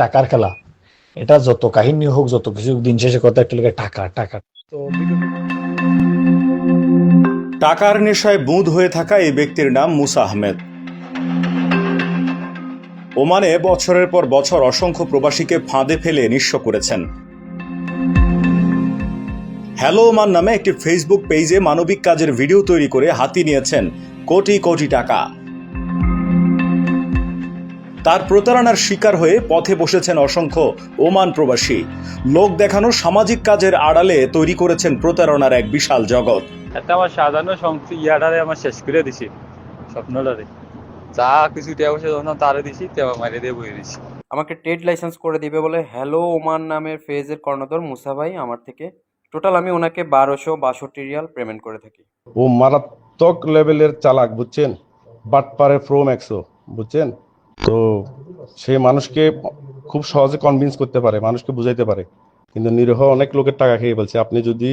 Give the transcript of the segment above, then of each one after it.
টাকার খেলা। এটা যত কাহিনী হোক, যত কিছু দিন শেষে কথা একটা লেগে টাকা টাকা। তো টাকার নেশায় বুঁদ হয়ে থাকা এই ব্যক্তির নাম মুসা আহমেদ। ওমানে বছরের পর বছর অসংখ্য প্রবাসীকে ফাঁদে ফেলে নিঃস্ব করেছেন। হ্যালো ওমান নামে একটি ফেসবুক পেজে মানবিক কাজের ভিডিও তৈরি করে হাতি নিয়েছেন কোটি কোটি টাকা। তার প্রতারণার শিকার হয়ে পথে বসেছেন অসংখ্য ওমান প্রবাসী। লোক দেখানো সামাজিক কাজের আড়ালে তৈরি করেছেন প্রতারণার এক বিশাল জগৎ। এটা আমার সাজানো ইয়াটারে আমার শেষ করে দিছি স্বপ্নটারে। যা কিছু টেয়া পয়সা যখন তারে দিছি তেবা মারিয়ে দিয়ে বই দিছি। আমাকে ট্রেড লাইসেন্স করে দিবে বলে হ্যালো ওমান নামের ফেজের কর্ণধর মুসা ভাই আমার থেকে টোটাল আমি ওনাকে বারোশো বাষট্টি রিয়াল পেমেন্ট করে থাকি। ও মারাত্মক লেভেলের চালাক বুঝছেন? বাটপারে প্রো ম্যাক্সও বুঝছেন? তো সে মানুষকে খুব সহজে কনভিন্স করতে পারে, মানুষকে বুঝাইতে পারে। কিন্তু নিরহ অনেক লোকের টাকা খেয়ে বলছে আপনি যদি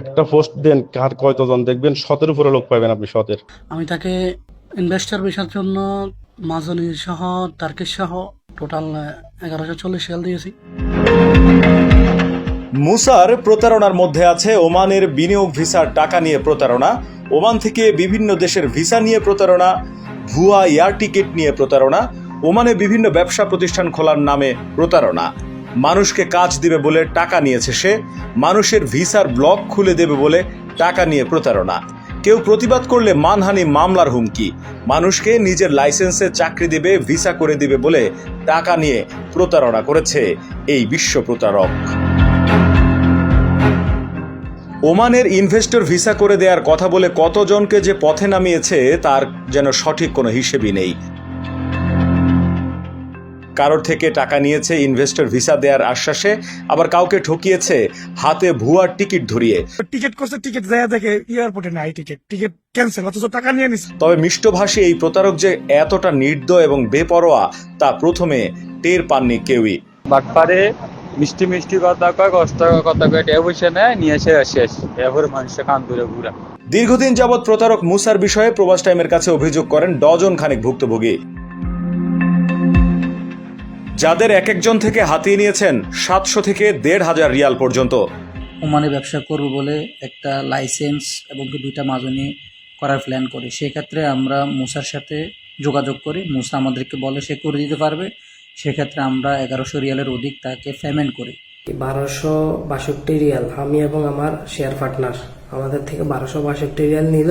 একটা পোস্ট দেন, কার কয়তজন দেখবেন শতের উপরে লোক পাবেন আপনি শতের আমি তাকে ইনভেস্টর বিশার জন্য মাজনি সহ, তারকেশ সহ টোটাল এগারোশো চল্লিশ সাল দিয়েছি। মুসার প্রতারণার মধ্যে আছে ওমানের বিনিয়োগ ভিসার টাকা নিয়ে প্রতারণা, ওমান থেকে বিভিন্ন দেশের ভিসা নিয়ে প্রতারণা, ভুয়া এয়ার টিকিট নিয়ে প্রতারণা, ওমানে বিভিন্ন ব্যবসা প্রতিষ্ঠান খোলার নামে প্রতারণা। মানুষকে কাজ দিবে বলে টাকা নিয়েছে সে, মানুষের ভিসার ব্লক খুলে দেবে বলে টাকা নিয়ে প্রতারণা। কেউ প্রতিবাদ করলে মানহানি মামলার হুমকি, মানুষকে নিজের লাইসেন্সে চাকরি দেবে, ভিসা করে দিবে বলে টাকা নিয়ে প্রতারণা করেছে এই বিশ্ব প্রতারক। ওমানের ইনভেস্টর ভিসা করে দেওয়ার কথা বলে কতজনকে যে পথে নামিয়েছে তার যেন সঠিক কোনো হিসেবই নেই। কারোর থেকে টাকা নিয়েছে ইনভেস্টর ভিসা দেওয়ার আশ্বাসে আবার কাউকে ঠকিয়েছে হাতে ভুয়ার টিকিট ধরিয়ে। টিকিট করছে টিকিট দেয়া দেখে এয়ারপোর্টে নাই টিকিট। টিকিট ক্যান্সেল অথচ টাকা নিয়ে নিছে। তবে মিষ্টভাষী এই প্রতারক যে এতটা নির্দয় এবং বেপরোয়া তা প্রথমে টের পাননি কেউই। বাটপারে মিষ্টি মিষ্টি কথা কয় কষ্ট কথা কয় পয়সা নেয় নিয়ে এসে শেষ এরপরে মানুষের কান ধরে ঘুরা। দীর্ঘদিন যাবৎ প্রতারক মুসার বিষয়ে প্রবাস টাইমের কাছে অভিযোগ করেন ডজন খানিক ভুক্তভোগী। যাদের এক একজন থেকে হাতিয়ে নিয়েছেন সাতশো থেকে দেড় হাজার রিয়াল পর্যন্ত। ওমানে ব্যবসা করব বলে একটা লাইসেন্স এবং দুইটা মাজনি করার প্ল্যান করি। সেক্ষেত্রে আমরা মুসার সাথে যোগাযোগ করি। মুসা আমাদেরকে বলে সে করে দিতে পারবে। সেক্ষেত্রে আমরা এগারোশো রিয়ালের অধিক তাকে পেমেন্ট করি। বারোশো বাষট্টি রিয়াল, আমি এবং আমার শেয়ার পার্টনার আমাদের থেকে বারোশো বাষট্টি রিয়াল নিল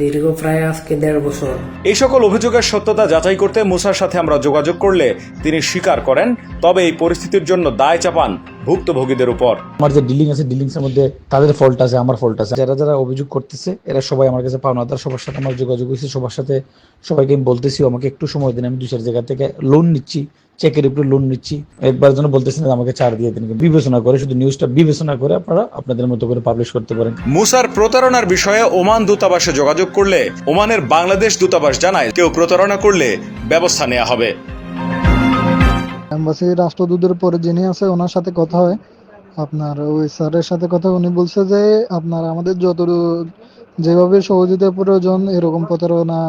দীর্ঘ প্রায় আজকে দেড় বছর। এই সকল অভিযোগের সত্যতা যাচাই করতে মুসার সাথে আমরা যোগাযোগ করলে তিনি স্বীকার করেন তবে এই পরিস্থিতির জন্য দায় চাপান ভুক্তভোগীদের উপর। আমার যে ডিলিং আছে ডিলিংস এর মধ্যে তাদের ফল্ট আছে আমার ফল্ট আছে। যারা যারা অভিযোগ করতেছে এরা সবাই আমার কাছে পাওনাদার সবার সাথে আমার যোগাযোগ হয়েছে সবার সাথে সবাইকে আমি বলতেছি আমাকে একটু সময় দিন আমি দুই চার জায়গা থেকে লোন নিচ্ছি। চেকের উপরে লোন নিচ্ছি। একবার জন্য বলতেছেন যে আমাকে ছাড় দিয়ে দিন। বিবেচনা করে শুধু নিউজটা বিবেচনা করে আপনারা আপনাদের মতো করে পাবলিশ করতে পারেন। মুসার প্রতারণার বিষয়ে ওমান দূতাবাসে যোগাযোগ করলে ওমানের বাংলাদেশ দূতাবাস জানায় কেউ প্রতারণা করলে ব্যবস্থা নেওয়া হবে। এম্বাসি রাষ্ট্রদূতের পরে যিনি আছে ওনার সাথে কথা হয়। আপনার ওই স্যারের সাথে কথা উনি বলছে যে আপনার আমাদের যত যেভাবে সহযোগিতা প্রয়োজন এরকম প্রতারণা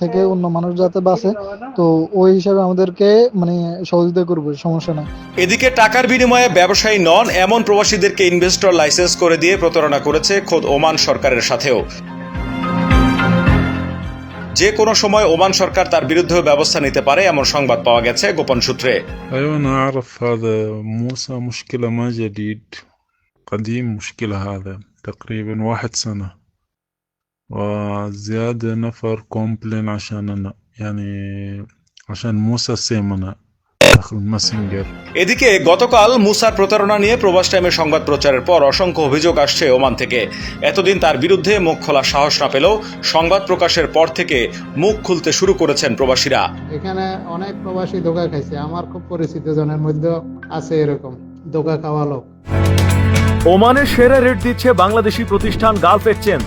থেকে অন্য মানুষ যাতে বাঁচে তো ওই হিসাবে আমাদেরকে মানে সহযোগিতা করবে সমস্যা নাই এদিকে টাকার বিনিময়ে ব্যবসায়ী নন এমন প্রবাসীদেরকে ইনভেস্টর লাইসেন্স করে দিয়ে প্রতারণা করেছে খোদ ওমান সরকারের সাথেও যে কোনো সময় ওমান সরকার তার বিরুদ্ধেও ব্যবস্থা নিতে পারে এমন সংবাদ পাওয়া গেছে গোপন সূত্রে أيوة أنا أعرف هذا موسى مشكلة ما جديد قديم مشكلة هذا تقريبا واحد سنة وزيادة نفر كومبلين عشان أنا يعني عشان موسى سيمنا داخل ماسنجر এদিকে গতকাল মুসার প্রতারণা নিয়ে প্রবাস টাইমের সংবাদ প্রচারের পর অসংখ্য অভিযোগ আসছে ওমান থেকে এতদিন তার বিরুদ্ধে মুখ খোলার সাহস না পেলেও সংবাদ প্রকাশের পর থেকে মুখ খুলতে শুরু করেছেন প্রবাসীরা এখানে অনেক প্রবাসী ধোকা খাইছে আমার খুব পরিচিত জনের মধ্যে আছে এরকম ধোকা খাওয়া লোক ওমানের সেরা রেট দিচ্ছে বাংলাদেশি প্রতিষ্ঠান গালফ এক্সচেঞ্জ